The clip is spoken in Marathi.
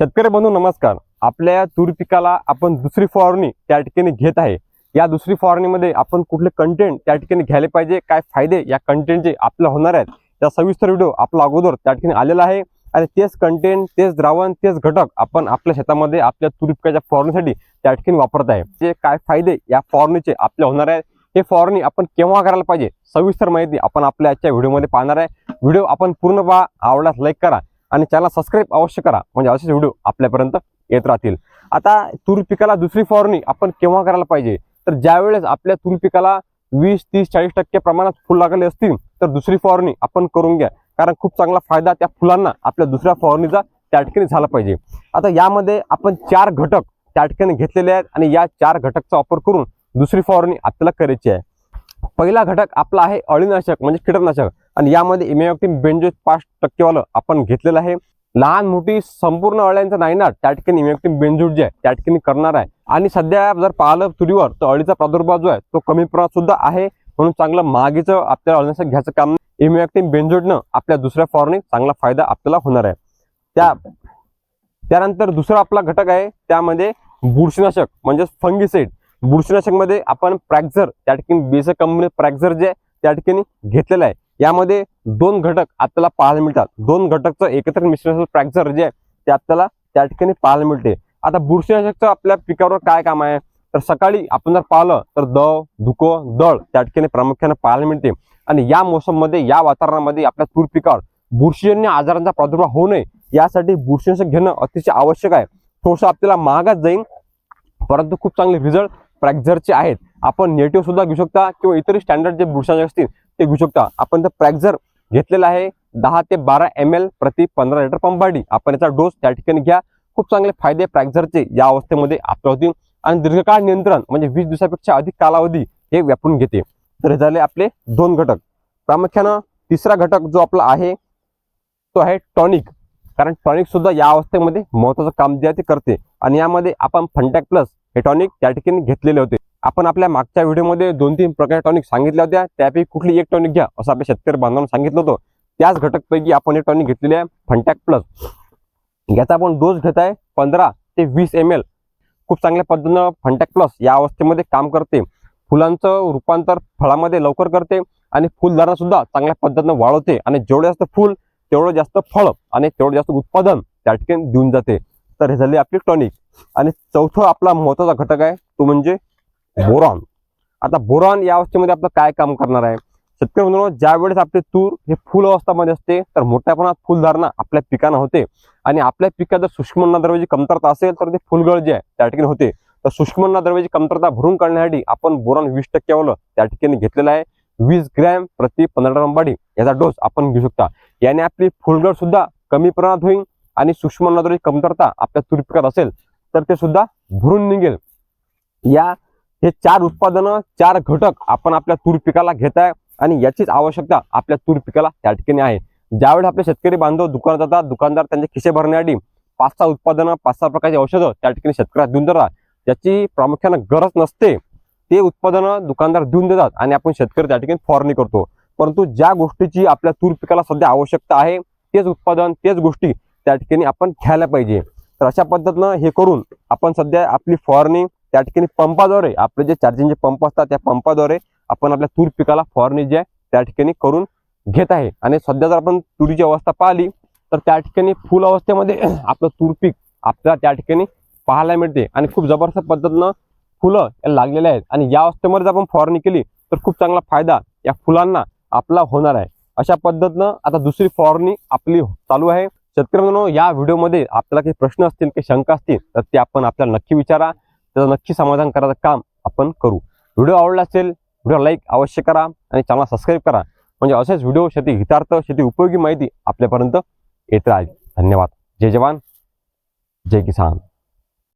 शेतकरी बंधू नमस्कार. आपल्या तूर पिकाला आपण दुसरी फवारणी त्या ठिकाणी घेत आहे. या दुसरी फवारणीमध्ये आपण कुठले कंटेंट त्या ठिकाणी घ्यायला पाहिजे काय फायदे या कंटेंटचे आपल्याला होणार आहेत त्या सविस्तर व्हिडिओ आपला अगोदर त्या ठिकाणी आलेला आहे. आणि तेच कंटेंट तेच द्रावण तेच घटक आपण आपल्या शेतामध्ये आपल्या तूर पिकाच्या फवारणीसाठी त्या ठिकाणी वापरत आहे. जे काय फायदे या फवारणीचे आपल्या होणार आहेत हे फवारणी आपण केव्हा करायला पाहिजे सविस्तर माहिती आपण आपल्या आजच्या व्हिडिओमध्ये पाहणार आहे. व्हिडिओ आपण पूर्ण पहा आवडल्यास लाईक करा. आणि चॅनल सबस्क्राईब अवश्य करा. म्हणजे असेच व्हिडिओ आपल्यापर्यंत येत राहतील. आता तूर पिकाला दुसरी फवारणी आपण केव्हा करायला पाहिजे? तर ज्यावेळेस आपल्या तूर पिकाला वीस तीस चाळीस टक्के प्रमाणात फुल लागले असतील तर दुसरी फवारणी आपण करून घ्या. कारण खूप चांगला फायदा त्या फुलांना आपल्या दुसऱ्या फवारणीचा त्या ठिकाणी झाला पाहिजे. आता यामध्ये आपण चार घटक त्या ठिकाणी घेतलेले आहेत आणि या चार घटकचा वापर करून दुसरी फवारणी आपल्याला करायची आहे. पहिला घटक आपला आहे अळीनाशक म्हणजे कीटकनाशक. आणि यामध्ये इमेओक्टिन बेंजो पाच टक्केवालं आपण घेतलेलं आहे. लहान मोठी संपूर्ण अळ्यांचं ना त्या ठिकाणी इमेक्टिन बेंजूट जे आहे त्या ठिकाणी करणार आहे. आणि सध्या जर पाहिलं तुरीवर तर अळीचा प्रादुर्भाव जो आहे तो कमी प्रमाणात सुद्धा आहे. म्हणून चांगलं मागेचं आपल्याला अळण्याचं घ्यायचं काम इमेक्टिन बेंजूटनं आपल्या दुसऱ्या फॉरने चांगला फायदा आपल्याला होणार आहे. त्या त्यानंतर दुसरा आपला घटक आहे त्यामध्ये बुरशीनाशक म्हणजेच फंगिसाइड बुरशीनाशकमध्ये आपण प्रॅक्झर त्या ठिकाणी बेस कंपनी प्रॅक्झर जे आहे त्या ठिकाणी घेतलेलं आहे. यामध्ये दोन घटक आपल्याला पाहायला मिळतात. दोन घटकचं एकत्र मिश्रण प्रॅक्झर जे आहे ते आपल्याला त्या ठिकाणी पाहायला मिळते. आता बुरशीनाशकचं आपल्या पिकावर काय काम आहे? तर सकाळी आपण जर पाहिलं तर दव धुको दळ त्या ठिकाणी प्रामुख्याने पाहायला मिळते. आणि या मोसममध्ये या वातावरणामध्ये आपल्या तूर पिकावर बुरशीजन्य आजारांचा प्रादुर्भाव होऊ नये यासाठी बुरशीनाशक घेणं अतिशय आवश्यक आहे. थोडंसं आपल्याला महागात जाईल परंतु खूप चांगले रिझल्ट प्रॅक्झरचे आहेत. आपण नेटिव्ह सुद्धा घेऊ शकता किंवा इतर स्टँडर्ड जे बुरशीनाशक असतील ते घेऊ शकता. आपण तर प्रॅक्झर घेतलेला आहे. दहा ते बारा एम एल प्रति पंधरा लिटर पंपाडी आपण याचा डोस त्या ठिकाणी घ्या. खूप चांगले फायदे प्रॅक्झरचे या अवस्थेमध्ये आपल्या होतील. आणि दीर्घकाळ नियंत्रण म्हणजे वीस दिवसापेक्षा अधिक कालावधी हे व्यापून घेते. तर हे झाले आपले दोन घटक. प्रामुख्यानं तिसरा घटक जो आपला आहे तो आहे टॉनिक कारण टॉनिक सुद्धा या अवस्थेमध्ये महत्वाचं काम जे आहे ते करते. आणि यामध्ये आपण फंटॅक प्लस हे टॉनिक त्या ठिकाणी घेतलेले होते. आपण आपल्या मागच्या व्हिडिओमध्ये दोन तीन प्रकारच्या टॉनिक सांगितल्या होत्या. त्यापैकी कुठली एक टॉनिक घ्या? असं आपल्या शेतकरी बांधवांना सांगितलं होतं. त्याच घटकपैकी आपण एक टॉनिक घेतलेली आहे फंटॅक प्लस याचा आपण डोस घेत आहे पंधरा ते वीस एम एल खूप चांगल्या पद्धतीनं फंटॅक प्लस या अवस्थेमध्ये काम करते. फुलांचं रूपांतर फळामध्ये लवकर करते आणि फुलधारणा सुद्धा चांगल्या पद्धतीनं वाढवते. आणि जेवढं जास्त फुल तेवढं जास्त फळ आणि तेवढं जास्त उत्पादन त्या ठिकाणी देऊन जाते. तर हे झाले आपली टॉनिक आणि चौथं आपला महत्त्वाचा घटक आहे तो म्हणजे बोरॉन. आता बोरॉन या अवस्थेमध्ये आपलं काय काम करणार आहे? शेतकरी मित्रांनो ज्या वेळेस आपले तूर हे फुल अवस्थामध्ये असते तर मोठ्या प्रमाणात फुलधारणा आपल्या पिकांना होते. आणि आपल्या पिकात जर सूक्ष्म द्रव्याची कमतरता असेल तर ते फुलगळ जे आहे त्या ठिकाणी होते. तर सूक्ष्म द्रव्याची कमतरता भरून काढण्यासाठी आपण बोरॉन वीस टक्क्यावलं त्या ठिकाणी घेतलेलं आहे. वीस ग्रॅम प्रति पंधरा रंबाडी याचा डोस आपण घेऊ शकता. याने आपली फुलगळ सुद्धा कमी प्रमाणात होईल आणि सूक्ष्म द्रव्याची कमतरता आपल्या तूर पिकात असेल तर ते सुद्धा भरून निघेल. या हे चार उत्पादनं चार घटक आपण आपल्या तूर पिकाला घेत आहे आणि याचीच आवश्यकता आपल्या तूर पिकाला त्या ठिकाणी आहे. ज्यावेळी आपले शेतकरी बांधव दुकानात जातात दुकानदार त्यांचे खिसे भरण्यासाठी पाच सहा उत्पादनं पाच सहा प्रकारची औषधं त्या ठिकाणी शेतकऱ्याला देऊन देतात. ज्याची प्रामुख्यानं गरज नसते. ते उत्पादनं दुकानदार देऊन देतात आणि आपण शेतकरी त्या ठिकाणी फवारणी करतो. परंतु ज्या गोष्टीची आपल्या तूर पिकाला सध्या आवश्यकता आहे तेच उत्पादन तेच गोष्टी त्या ठिकाणी आपण घ्यायला पाहिजे. तर अशा पद्धतीनं हे करून आपण सध्या आपली फवारणी त्या ठिकाणी पंपाद्वारे आपले जे चार्जिंगचे पंप असतात त्या पंपाद्वारे आपण आपल्या तूर पिकाला फवारणी जी आहे त्या ठिकाणी करून घेत आहे. आणि सध्या जर आपण तुरीची अवस्था पाहिली तर त्या ठिकाणी फुल अवस्थेमध्ये आपलं तूर पीक आपल्याला त्या ठिकाणी पाहायला मिळते. आणि खूप जबरदस्त पद्धतीनं फुलं लागलेले आहेत. आणि या अवस्थेमध्ये जर आपण फवारणी केली तर खूप चांगला फायदा या फुलांना आपला होणार आहे. अशा पद्धतीनं आता दुसरी फवारणी आपली चालू आहे. शेतकरी मित्रांनो या व्हिडिओमध्ये आपल्याला काही प्रश्न असतील काही शंका असतील तर ते आपण आपल्याला नक्की विचारा. त्याचं नक्की समाधान करायचं काम आपण करू. व्हिडिओ आवडला असेल व्हिडिओ लाईक अवश्य करा आणि चॅनल सबस्क्राईब करा. म्हणजे असेच व्हिडिओ शेती हितार्थ शेती उपयोगी माहिती आपल्यापर्यंत येत राहील. धन्यवाद. जय जवान. जय किसान.